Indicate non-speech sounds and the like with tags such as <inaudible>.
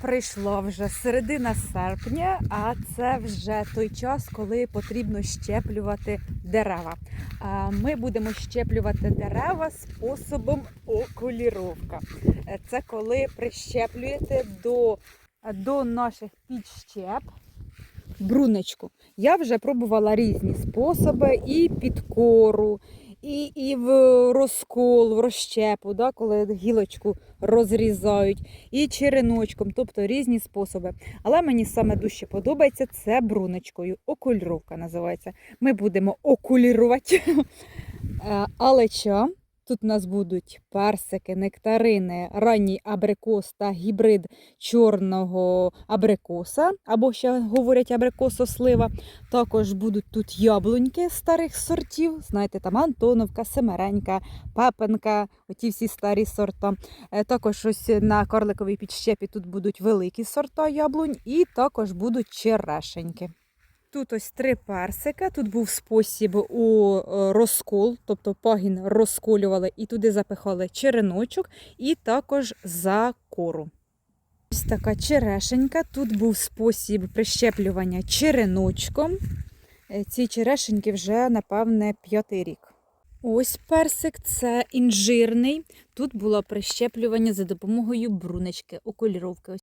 прийшла вже середина серпня, а це вже той час, коли потрібно щеплювати дерева. Ми будемо щеплювати дерева способом окуліровка. Це коли прищеплюєте до, до наших підщеп брунечку. Я вже пробувала різні способи і під кору, і, і в розкол, в розщепу, да, коли гілочку розрізають, і череночком, тобто різні способи. Але мені саме дужче подобається це бруночкою. Окульровка називається. Ми будемо окулірувати <laughs> Е, алеча. Тут у нас будуть персики, нектарини, ранній абрикос та гібрид чорного абрикоса, або ще говорять абрикосослива. Також будуть тут яблуньки старих сортів. Знаєте, там Антоновка, Семеренька, Пепенка, оті всі старі сорта. Е, Також ось на карликовій підщепі тут будуть великі сорта яблунь, і також будуть черешеньки. Тут ось три персика. Тут був спосіб у е, розкол, тобто пагін розколювали і туди запихали череночок, і також за кору. Ось така черешенька. Тут був спосіб прищеплювання череночком. Е, Ці черешеньки вже, напевне, п'ятий рік. Ось персик це інжирний. Тут було прищеплювання за допомогою брунечки, окуліровки. Ось